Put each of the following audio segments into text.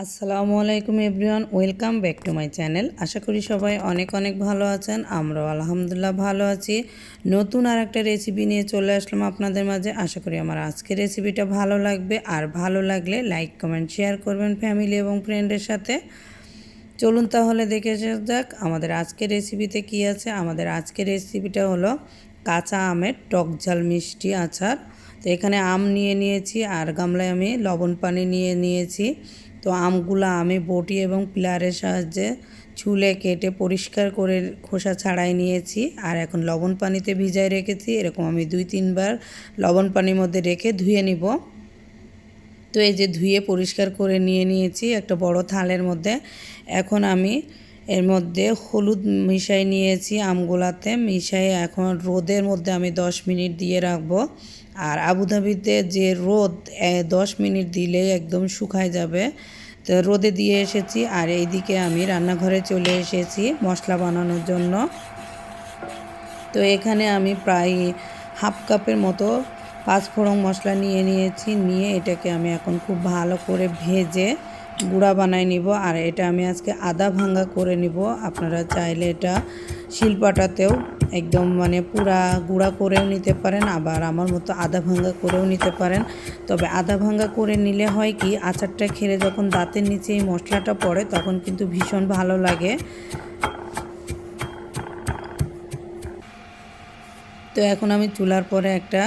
আসসালামু আলাইকুম everyone, welcome back to my channel. আশা করি সবাই অনেক অনেক ভালো আছেন, আমরাও আলহামদুলিল্লাহ ভালো আছি। নতুন আর একটা রেসিপি নিয়ে চলে আসলাম আপনাদের মাঝে। আশা করি আমার আজকের রেসিপিটা ভালো লাগবে। আর ভালো লাগলে লাইক কমেন্ট শেয়ার করবেন ফ্যামিলি এবং ফ্রেন্ডের সাথে। চলুন তাহলে দেখে আসা যাক আমাদের আজকের রেসিপিতে কি আছে। আমাদের আজকের রেসিপিটা হলো কাঁচা আমের টক ঝাল মিষ্টি আচার। তো এখানে আম নিয়ে নিয়েছি, আর গামলায় আমি লবণ পানি নিয়ে নিয়েছি। তো আমগুলো আমি বটি এবং পিলারের সাহায্যে ছুলে কেটে পরিষ্কার করে খোসা ছাড়াই নিয়েছি। আর এখন লবণ পানিতে ভিজায় রেখেছি। এরকম আমি দুই, তিনবার লবণ পানির মধ্যে রেখে ধুয়ে নিব। তো এই যে ধুয়ে পরিষ্কার করে নিয়ে নিয়েছি একটা বড় থালের মধ্যে। এখন আমি এর মধ্যে হলুদ মিশাই নিয়েছি আমগুলাতে। মিশাই এখন রোদের মধ্যে আমি 10 মিনিট দিয়ে রাখব। আর আবুধাবিতে যে রোদ দশ মিনিট দিলেই একদম শুকায় যাবে। তো রোদে দিয়ে এসেছি আর এইদিকে আমি রান্নাঘরে চলে এসেছি মশলা বানানোর জন্য। তো এখানে আমি প্রায় হাফ কাপের মতো পাঁচফোড়ন মশলা নিয়ে নিয়েছি, নিয়ে এটাকে আমি এখন খুব ভালো করে ভেজে গুঁড়া বানাই নিব। আর এটা আমি আজকে আদা ভাঙ্গা করে নিব। আপনারা চাইলে এটা শিলপাটাতেও একদম মানে পুরা গুঁড়া করেও নিতে পারেন, আবার আমার মতো আদা ভাঙ্গা করেও নিতে পারেন। তবে আদা ভাঙ্গা করে নিলে হয় কি, আচারটা খেলে যখন দাঁতের নিচে এই মশলাটা পড়ে, তখন কিন্তু ভীষণ ভালো লাগে। তো এখন আমি চুলার পরে একটা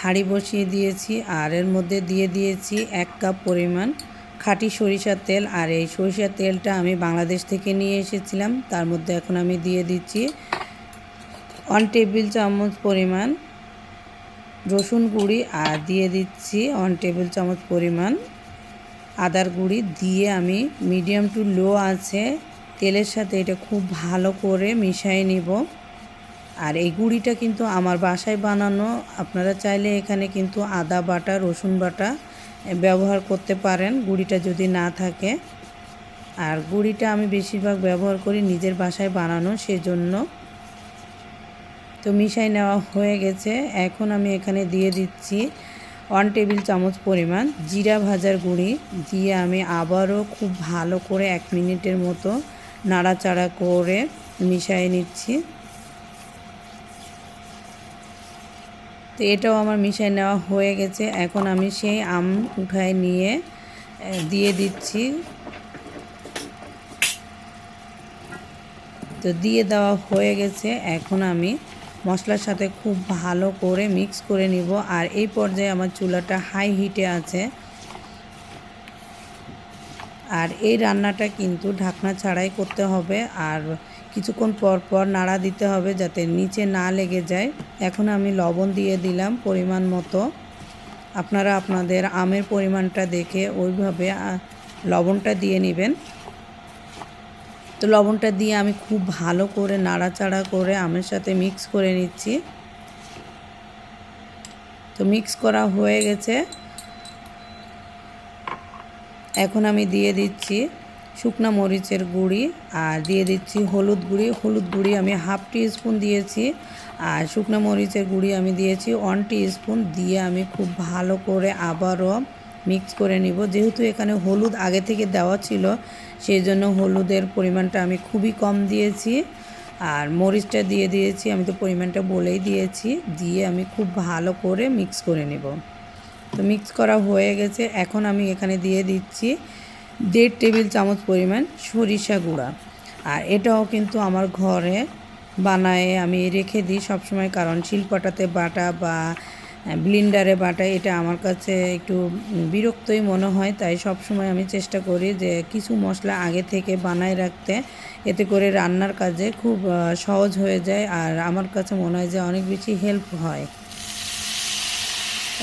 হাঁড়ি বসিয়ে দিয়েছি, আর এর মধ্যে দিয়ে দিয়েছি এক কাপ পরিমাণ খাঁটি সরিষার তেল। আর এই সরিষার তেলটা আমি বাংলাদেশ থেকে নিয়ে এসেছিলাম, তার মধ্যে এখন আমি দিয়ে দিচ্ছি ওয়ান টেবিল চামচ পরিমাণ রসুন গুঁড়ি, আর দিয়ে দিচ্ছি ওয়ান টেবিল চামচ পরিমাণ আদার গুঁড়ি। দিয়ে আমি মিডিয়াম টু লো আছে, তেলের সাথে এটা খুব ভালো করে মিশিয়ে নিব। আর এই গুঁড়িটা কিন্তু আমার বাসায় বানানো, আপনারা চাইলে এখানে কিন্তু আদা বাটা, রসুন বাটা ব্যবহার করতে পারেন, গুঁড়িটা যদি না থাকে। আর গুঁড়িটা আমি বেশিরভাগ ব্যবহার করি নিজের বাসায় বানানো, সেজন্য তো মিশাই নেওয়া হয়ে গেছে। এখন আমি এখানে দিয়ে দিচ্ছি ওয়ান টেবিল চামচ পরিমাণ জিরা ভাজার গুঁড়ি। দিয়ে আমি আবারও খুব ভালো করে এক মিনিটের মতো নাড়াচাড়া করে মিশিয়ে নিচ্ছি। তো এটাও আমার মিশাই নেওয়া হয়ে গেছে। এখন আমি সেই আম উঠায় নিয়ে দিয়ে দিচ্ছি। তো দিয়ে দেওয়া হয়ে গেছে। এখন আমি মশলার সাথে খুব ভালো করে মিক্স করে নিব। আর এই পর্যায়ে আমার চুলাটা হাই হিটে আছে। আর এই রান্নাটা কিন্তু ঢাকনা ছাড়াই করতে হবে। আর কিছুক্ষণ পর পর নাড়া দিতে হবে যাতে নিচে না লেগে যায়। এখন আমি লবণ দিয়ে দিলাম পরিমাণ মতো। আপনারা আপনাদের আমের পরিমাণটা দেখে ওইভাবে লবণটা দিয়ে নেবেন। তো লবণটা দিয়ে আমি খুব ভালো করে নাড়াচাড়া করে আমের সাথে মিক্স করে নিচ্ছি। তো মিক্স করা হয়ে গেছে। এখন আমি দিয়ে দিচ্ছি শুকনা মরিচের গুঁড়ি আর দিয়ে দিচ্ছি হলুদ গুঁড়ি। হলুদ গুঁড়ি আমি হাফ টি স্পুন দিয়েছি আর শুকনো মরিচের গুঁড়ি আমি দিয়েছি ওয়ান টি স্পুন দিয়ে আমি খুব ভালো করে আবারও মিক্স করে নিব। যেহেতু এখানে হলুদ আগে থেকে দেওয়া ছিল সেই জন্য হলুদের পরিমাণটা আমি খুবই কম দিয়েছি। আর মরিচটা দিয়ে দিয়েছি, আমি তো পরিমাণটা বলেই দিয়েছি। দিয়ে আমি খুব ভালো করে মিক্স করে নেব। তো মিক্স করা হয়ে গেছে। এখন আমি এখানে দিয়ে দিচ্ছি দেড় টেবিল চামচ পরিমাণ সরিষা গুঁড়া। আর এটাও কিন্তু আমার ঘরে বানায় আমি রেখে দিই সবসময়, কারণ শিলপাটাতে বাটা বা ব্লিন্ডারে বাটা, এটা আমার কাছে একটু বিরক্তই মনে হয়, তাই সব সময় আমি চেষ্টা করি যে কিছু মশলা আগে থেকে বানায় রাখতে, এতে করে রান্নার কাজে খুব সহজ হয়ে যায় আর আমার কাছে মনে হয় যে অনেক বেশি হেল্প হয়।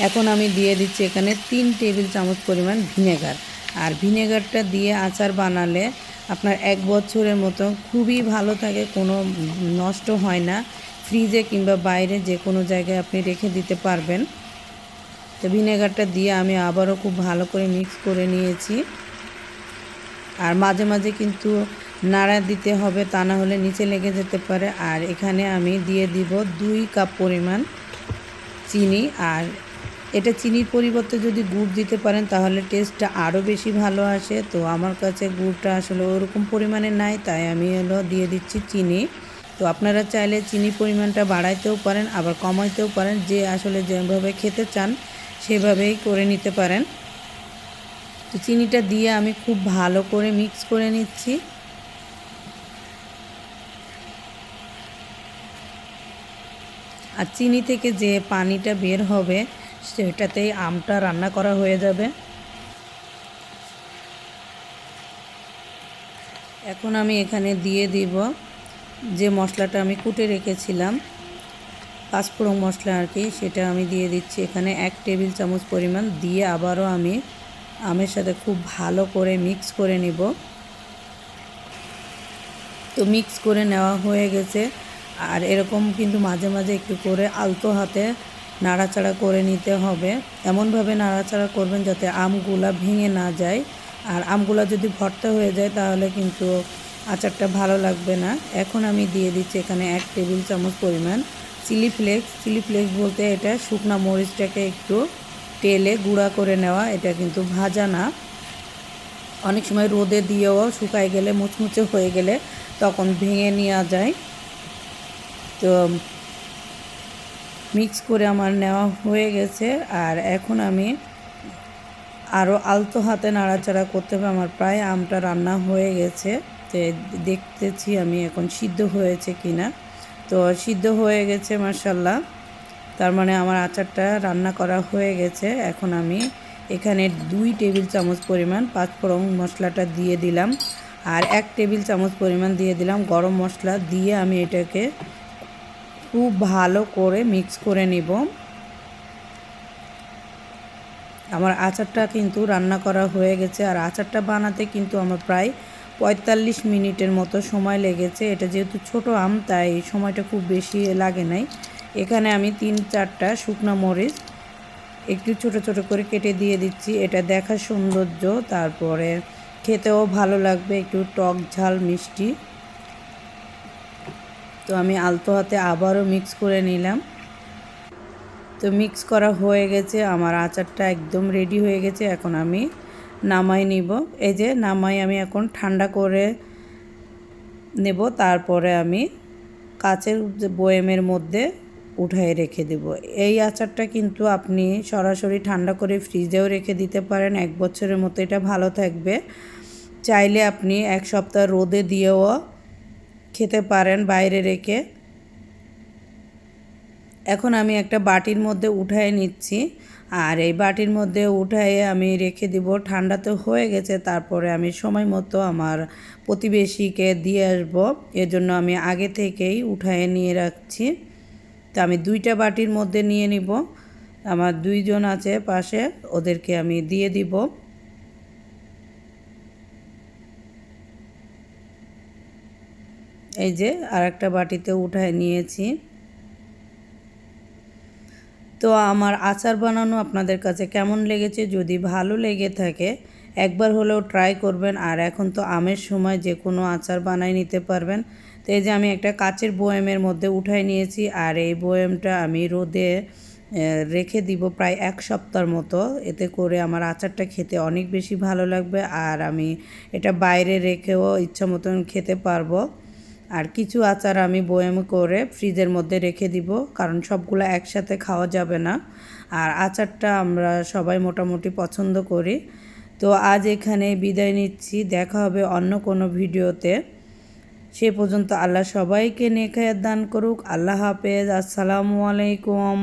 এখন আমি দিয়ে দিচ্ছি এখানে তিন টেবিল চামচ পরিমাণ ভিনেগার আর ভিনেগারটা দিয়ে আচার বানালে আপনার এক বছরের মতো খুবই ভালো থাকে, কোনো নষ্ট হয় না। ফ্রিজে কিংবা বাইরে যে কোনো জায়গায় আপনি রেখে দিতে পারবেন। তো ভিনেগারটা দিয়ে আমি আবারও খুব ভালো করে মিক্স করে নিয়েছি। আর মাঝে মাঝে কিন্তু নাড়া দিতে হবে, তা না হলে নিচে লেগে যেতে পারে। আর এখানে আমি দিয়ে দিব দুই কাপ পরিমাণ চিনি। আর এটা চিনির পরিবর্তে যদি গুড় দিতে পারেন, তাহলে টেস্টটা আরও বেশি ভালো আসে। তো আমার কাছে গুড়টা আসলে ওরকম পরিমাণে নাই, তাই আমি হলো দিয়ে দিচ্ছি চিনি। তো আপনারা চাইলে চিনির পরিমাণটা বাড়াইতেও পারেন, আবার কমাইতেও পারেন, যে আসলে যেভাবে খেতে চান সেভাবেই করে নিতে পারেন। তো চিনিটা দিয়ে আমি খুব ভালো করে মিক্স করে নিচ্ছি। আর চিনি থেকে যে পানিটা বের হবে সেটাতেই আমটা রান্না করা হয়ে যাবে। এখন আমি এখানে দিয়ে দিব যে মশলাটা আমি কুটে রেখেছিলাম পাঁচফোড়ন মশলা আর কি, সেটা আমি দিয়ে দিচ্ছি। এখানে এক টেবিল চামচ পরিমাণ দিয়ে আবারও আমি আমের সাথে খুব ভালো করে মিক্স করে নিব। তো মিক্স করে নেওয়া হয়ে গেছে। আর এরকম কিন্তু মাঝে মাঝে একটু করে আলতো হাতে নাড়াচাড়া করে নিতে হবে। এমনভাবে নাড়াচাড়া করবেন যাতে আমগুলা ভেঙে না যায়। আর আমগুলা যদি ভর্তা হয়ে যায়, তাহলে কিন্তু আচারটা ভালো লাগবে না। এখন আমি দিয়ে দিচ্ছি এখানে এক টেবিল চামচ পরিমাণ চিলি ফ্লেক্স। চিলি ফ্লেক্স বলতে এটা শুকনা মরিচটাকে একটু তেলে গুঁড়া করে নেওয়া, এটা কিন্তু ভাজা না। অনেক সময় রোদে দিয়েও শুকায় গেলে, মুচমুচে হয়ে গেলে তখন ভেঙে নেওয়া যায়। তো মিক্স করে আমার নেওয়া হয়ে গেছে। আর এখন আমি আরও আলতো হাতে নাড়াচাড়া করতে হবে। আমার প্রায় আমটা রান্না হয়ে গেছে। তো দেখতেছি আমি এখন সিদ্ধ হয়েছে কি না তো সিদ্ধ হয়ে গেছে মার্শাল্লাহ তার মানে আমার আচারটা রান্না করা হয়ে গেছে। এখন আমি এখানে দুই টেবিল চামচ পরিমাণ পাঁচফোড়ন মশলাটা দিয়ে দিলাম। আর এক টেবিল চামচ পরিমাণ দিয়ে দিলাম গরম মশলা দিয়ে আমি এটাকে খুব ভালো করে মিক্স করে নিব। আমার আচারটা কিন্তু রান্না করা হয়ে গেছে। আর আচারটা বানাতে কিন্তু আমার প্রায় পঁয়তাল্লিশ মিনিটের মতো সময় লেগেছে। এটা যেহেতু ছোট আম, তাই সময়টা খুব বেশি লাগে নাই। এখানে আমি তিন চারটা শুকনো মরিচ একটু ছোট ছোট করে কেটে দিয়ে দিচ্ছি। এটা দেখার সৌন্দর্য, তারপরে খেতেও ভালো লাগবে, একটু টক ঝাল, মিষ্টি। তো আমি আলতো হাতে আবারও মিক্স করে নিলাম। তো মিক্স করা হয়ে গেছে, আমার আচারটা একদম রেডি হয়ে গেছে। এখন আমি নামাই নিব। এই যে নামাই আমি এখন ঠান্ডা করে নেব, তারপরে আমি কাচের বয়েমের মধ্যে উঠায় রেখে দেব। এই আচারটা কিন্তু আপনি সরাসরি ঠান্ডা করে ফ্রিজেও রেখে দিতে পারেন, এক বছরের মতো এটা ভালো থাকবে। চাইলে আপনি এক সপ্তাহ রোদে দিয়েও খেতে পারেন বাইরে রেখে। এখন আমি একটা বাটির মধ্যে উঠায় নিচ্ছি। আর এই বাটির মধ্যে উঠায়ে আমি রেখে দিব। ঠান্ডা তো হয়ে গেছে, তারপরে আমি সময় মতো আমার প্রতিবেশীকে দিয়ে আসব। এজন্য আমি আগে থেকেই উঠায়ে নিয়ে রাখছি। তো আমি দুইটা বাটির মধ্যে নিয়ে নিব। আমার দুইজন আছে পাশে, ওদেরকে আমি দিয়ে দিব। এই যে আর একটা বাটিতে উঠায় নিয়েছি। তো আমার আচার বানানো আপনাদের কাছে কেমন লেগেছে? যদি ভালো লেগে থাকে, একবার হলেও ট্রাই করবেন। আর এখন তো আমের সময়, যে কোনো আচার বানাই নিতে পারবেন। তো এই যে আমি একটা কাচের বয়েমের মধ্যে উঠাই নিয়েছি। আর এই বয়েমটা আমি রোদে রেখে দিব প্রায় এক সপ্তাহের মতো। এতে করে আমার আচারটা খেতে অনেক বেশি ভালো লাগবে। আর আমি এটা বাইরে রেখেও ইচ্ছা মতন খেতে পারব। আর কিছু আচার আমি বয়েম করে ফ্রিজের মধ্যে রেখে দিব, কারণ সবগুলো একসাথে খাওয়া যাবে না। আর আচারটা আমরা সবাই মোটামুটি পছন্দ করি। তো আজ এখানে বিদায় নিচ্ছি, দেখা হবে অন্য কোনো ভিডিওতে। সে পর্যন্ত আল্লাহ সবাইকে নেখায়াত দান করুক। আল্লাহ হাফেজ, আসসালামু আলাইকুম।